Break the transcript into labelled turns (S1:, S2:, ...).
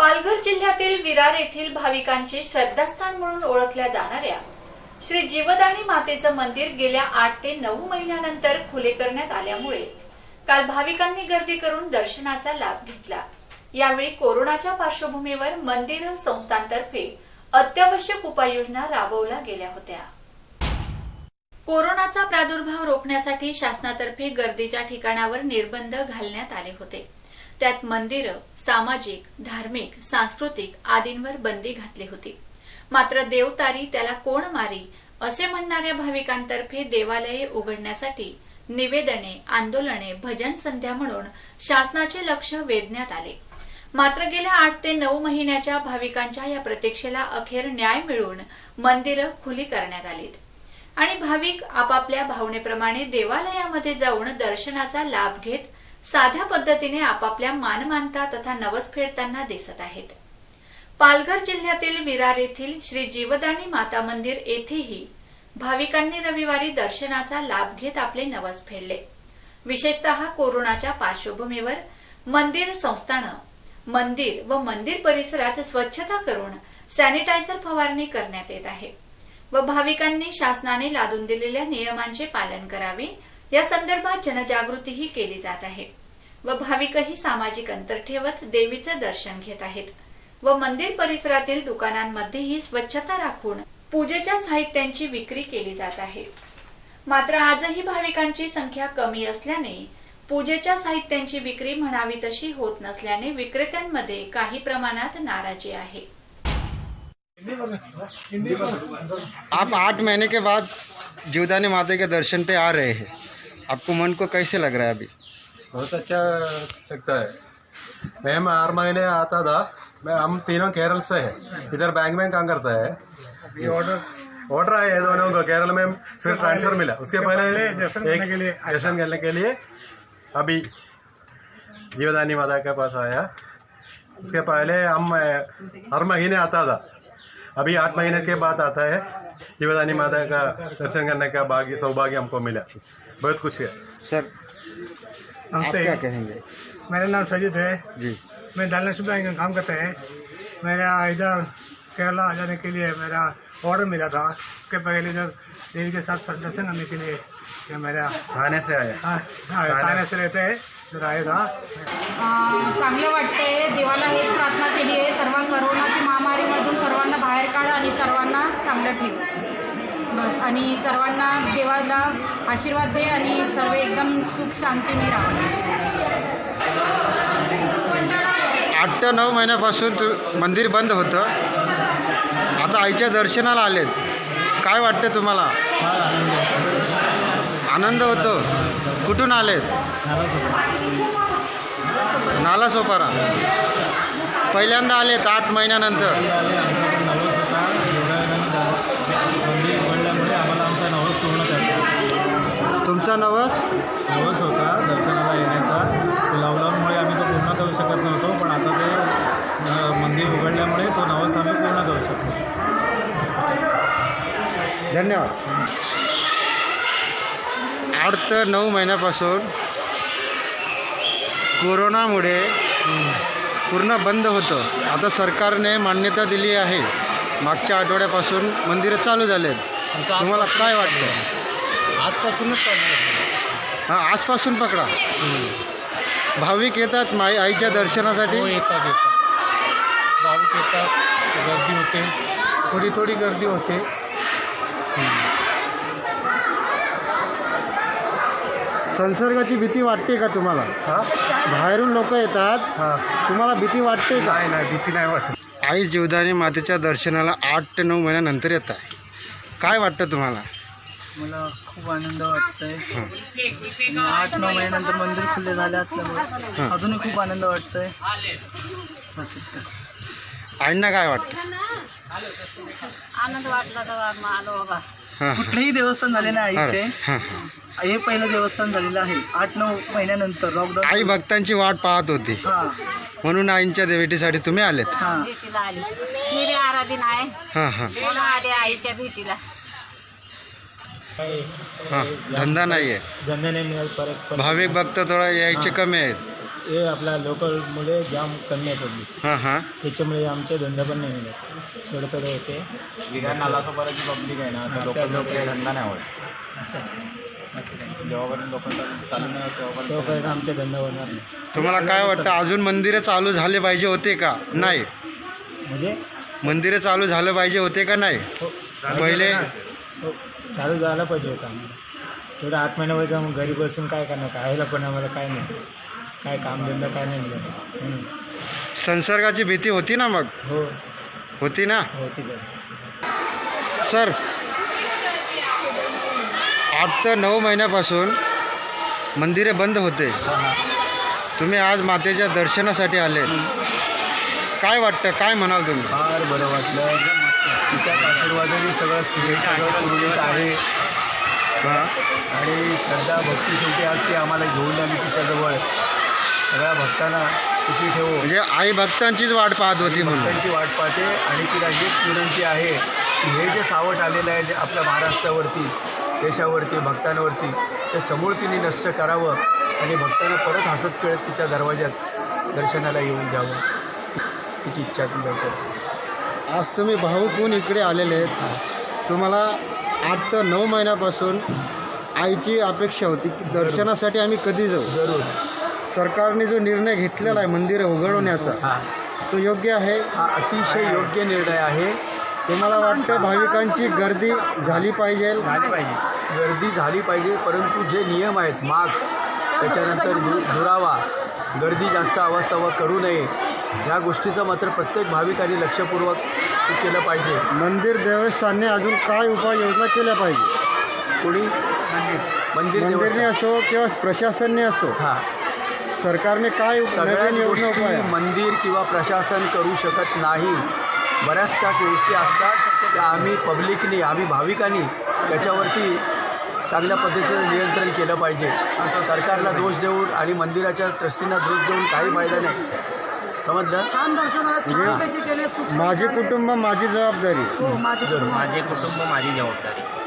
S1: पालघर जिल्ह्यातील विरार येथील भाविकांचे श्रद्धास्थान म्हणून ओळखल्या जाणाऱ्या श्री जीवदानी मातेचं मंदिर गेल्या आठ ते नऊ महिन्यानंतर खुले करण्यात आल्यामुळे काल भाविकांनी गर्दी करून दर्शनाचा लाभ घेतला. यावेळी कोरोनाच्या पार्श्वभूमीवर मंदिर संस्थांतर्फे अत्यावश्यक उपाययोजना राबवल्या गेल्या होत्या. कोरोनाचा प्रादुर्भाव रोखण्यासाठी शासनातर्फे गर्दीच्या ठिकाणावर निर्बंध घालण्यात आले होते. त्यात मंदिरं सामाजिक धार्मिक सांस्कृतिक आदींवर बंदी घातली होती. मात्र देवतारी त्याला कोण मारी असे म्हणणाऱ्या भाविकांतर्फे देवालये उघडण्यासाठी निवेदने आंदोलने भजन संध्या म्हणून शासनाचे लक्ष वेधण्यात आले. मात्र गेल्या आठ ते नऊ महिन्याच्या भाविकांच्या या प्रतीक्षेला अखेर न्याय मिळून मंदिरं खुली करण्यात आलीत. आणि भाविक आपापल्या भावनेप्रमाणे देवालयामध्ये जाऊन दर्शनाचा लाभ घेत साध्या पद्धतीने आपापल्या मानमानता तथा नवस फेडताना दिसत आहेत. पालघर जिल्ह्यातील विरार येथील श्री जीवदानी माता मंदिर येथेही भाविकांनी रविवारी दर्शनाचा लाभ घेत आपले नवस फेडले. विशेषतः कोरोनाच्या पार्श्वभूमीवर मंदिर संस्थानं मंदिर व मंदिर परिसरात स्वच्छता करून सॅनिटायझर फवारणी करण्यात येत आहे व भाविकांनी शासनाने लादून दिलेल्या नियमांचे पालन करावे. या संदर्भात जनजागृतीही केली जात आहे. व भाविकही सामाजिक अंतर ठेवत देवीचं दर्शन घेत आहेत. व मंदिर परिसरातील दुकानांमध्येही स्वच्छता राखून पूजेच्या साहित्यांची विक्री केली जात आहे. मात्र आजही भाविकांची संख्या कमी असल्याने पूजेच्या साहित्यांची विक्री म्हणावी तशी होत नसल्याने विक्रेत्यांमध्ये काही प्रमाणात नाराजी आहे.
S2: आप आठ महीने के बाद जीवदानी माता के दर्शन पे आ रहे हैं। आपको मन को कैसे लग रहा है अभी?
S3: बहुत अच्छा लगता है। मैम हर महीने आता था। मैं हम तीनों केरल से हैं। इधर बैंक में काम करता है। ये ऑर्डर ऑर्डर आया है दोनों को। केरल में फिर ट्रांसफ़र मिला। उसके पहले दर्शन करने के लिए दर्शन करने के लिए अभी जीवदानी माता के पास आया। उसके पहले हम हर महीने आता था। अभी आठ महीने के बाद आता है। जीवदानी माता का दर्शन करने का भाग्य सौभाग्य हमको मिला। बहुत खुशी है।
S2: सर
S4: नमस्ते
S2: क्या कहेंगे?
S4: मेरा नाम सजिद है।
S2: जी।
S4: मैं दालनशी बैंक में काम करता है। मेरा इधर केरला जाने के लिए मेरा ऑर्डर मिला था। उसके पहले इधर देवी के साथ दर्शन करने के लिए ये मेरा
S3: थाने से आया?
S4: हाँ, हाँ, थाने से रहते हैं। इधर आया था।
S5: चांगलं वाटतंय. देवाला हेच प्रार्थना केली आहे. सर्व करोनाची महामारीमधून सर्वांना बाहेर काढा आणि सर्वांना चांगलं ठेव. बस आणि सर्वांना देवाला आशीर्वाद दे आणि सर्व एकदम सुख शांतीने राहा.
S2: आठ ते नऊ महिन्यापासून मंदिर बंद होतं. आता आईच्या दर्शनाला आलेत. काय वाटतं तुम्हाला? आनंद होतो. कुठून आलेत? नाला सोपारा पहिल्यांदा आलेत आठ महिन्यानंतर
S3: मंदिर उघडल्यामुळे आम्हाला आमचा नवस पूर्ण करतो
S2: तुमचा नवस?
S3: नवस होता दर्शनाला येण्याचा. लॉकडाऊनमुळे आम्ही तो पूर्ण करू शकत नव्हतो पण आता ते मंदिर उघडल्यामुळे तो नवस आम्ही पूर्ण करू शकतो.
S2: धन्यवाद. आठ ते नऊ महिन्यापासून कोरोनामुळे पूर्ण बंद होतं. आता सरकारने मान्यता दिली आहे. मागच्या आठवड्यापासून मंदिरं चालू झालेत. तुम्हाला काय वाटतं?
S3: आजपासूनच
S2: हां आजपासून पकडा. भाविक येतात माई आईच्या दर्शनासाठी.
S3: येतात येतात. भाविक येतात गर्दी होते. थोडी थोडी गर्दी होते.
S2: संसर्गाची भीती वाटते का तुम्हाला?
S3: हां?
S2: बाहेरून लोक येतात.
S3: हां.
S2: तुम्हाला भीती वाटते का?
S3: नाही नाही भीती नाही वाटत.
S2: आई जीवदानी मातेच्या दर्शनाला आठ ते नऊ महिन्यानंतर येत आहे काय वाटतं तुम्हाला?
S6: मला खूप आनंद वाटतोय. आठ नऊ महिन्यानंतर मंदिर खुले झाले असल्यामुळे अजूनही खूप आनंद वाटतोय. बस इतकं.
S2: काय वाटतं?
S5: आनंद वाटला तर आलो बाबा.
S2: हां हां.
S6: कुठलेही देवस्थान झाले नाही आईचे.
S2: हां, हां.
S6: हे पहिलं देवस्थान झालेलं आहे. आठ नऊ महिन्यानंतर लॉकडाऊन
S2: आई भक्तांची वाट पाहत होती.
S6: हा.
S2: म्हणून आईंच्या भेटीसाठी तुम्ही आलेत.
S6: हा.
S5: भेटीला आली. मी बी आराधीन आहे
S2: हां हां.
S5: म्हणून आले आईच्या भेटीला.
S2: हां धंदा नाही आहे
S3: धंदे नाही मिळत परत
S2: भाविक भक्त थोडा यायचे कमी आहेत.
S7: हे आपल्या लोकलमुळे जाम कमी आहे पब्लिक
S2: हां हां.
S7: त्याच्यामुळे आमचे धंदा पण नाही मिळत. थोडं थोडं होते.
S8: पब्लिक आहे ना लोकल
S7: लोकल-
S8: धंदा नाही होत.
S7: असं आहे.
S8: जेव्हापर्यंत लोकल चालू नाही होत तेव्हापर्यंत
S7: तोपर्यंत आमचे धंदा होणार नाही.
S2: तुम्हाला काय वाटतं अजून मंदिरं चालू झाले पाहिजे होते का? नाही.
S7: म्हणजे?
S2: मंदिरं चालू झालं पाहिजे होते का नाही?
S7: हो.
S2: पहिले?
S7: हो चालू झालं पाहिजे होतं आम्हाला. थोडं आठ महिन्यावर जाऊन घरी बसून काय करणार खायला पण आम्हाला काय नाही. काय कामधंदा काय नाही म्हणून
S2: संसर्गाची भीती होती ना मग?
S7: हो.
S2: होती ना?
S7: हो आहे
S2: सर आठ ते नऊ महिन्यापासून मंदिरे बंद होते. तुम्ही आज मातेच्या दर्शनासाठी आले. काय वाटतं? काय म्हणाल तुम्ही?
S3: फार बरं वाटलं. तिच्या आशीर्वादाने सगळं सगळं सुरळीत आहे.
S2: हां.
S3: आणि श्रद्धा भक्ती शेवटी आज ती आम्हाला घेऊन आली तिच्याजवळ. सगळ्या भक्तांना सुखी ठेवू
S2: म्हणजे आई भक्तांचीच वाट पाहत होती म्हणून.
S3: भक्तांची वाट पाहते आणि तिला हीच विनंती आहे की हे जे सावट आलेलं आहे जे आपल्या महाराष्ट्रावरती देशावरती भक्तांवरती ते समूळ तिने नष्ट करावं आणि भक्तांना परत हसत खेळत तिच्या दरवाज्यात दर्शनाला येऊन द्यावं तिची इच्छा ती करते
S2: आज तुम्ही भाऊक होऊन इकडे आलेले आहेत. तुम्हाला आठ ते नऊ महिन्यापासून आईची अपेक्षा होती की दर्शनासाठी आम्ही कधी जाऊ?
S3: जरूर.
S2: सरकारने जो निर्णय घेतलेला आहे मंदिरं उघडवण्याचा तो योग्य आहे?
S3: हा अतिशय योग्य निर्णय आहे.
S2: तुम्हाला वाटतं भाविकांची गर्दी झाली पाहिजे.
S3: गर्दी झाली पाहिजे परंतु जे नियम आहेत मास्क त्याच्यानंतर दुरावा गर्दी जास्त अवस्थावा करू नये. ह्या गोष्टीचं मात्र प्रत्येक भाविकांनी लक्षपूर्वक केलं पाहिजे.
S2: मंदिर देवस्थानने अजून काय उपाययोजना केल्या पाहिजे?
S3: कोणी? मंदिर
S2: मंदिरने
S3: देवस्थान.
S2: असो किंवा प्रशासनने असो
S3: हा.
S2: सरकारने काय योजना
S3: गोष्टी मंदिर किंवा प्रशासन करू शकत नाही. बऱ्याचशा गोष्टी असतात त्या आम्ही पब्लिकनी आम्ही भाविकांनी त्याच्यावरती चांगल्या पद्धतीचं नियंत्रण केलं पाहिजे. सरकारला दोष देऊन आणि मंदिराच्या ट्रस्टींना दोष देऊन काही फायदा नाही. समजलं?
S2: म्हणजे माझे कुटुंब माझी जबाबदारी.
S3: जरूर
S8: माझे कुटुंब माझी जबाबदारी.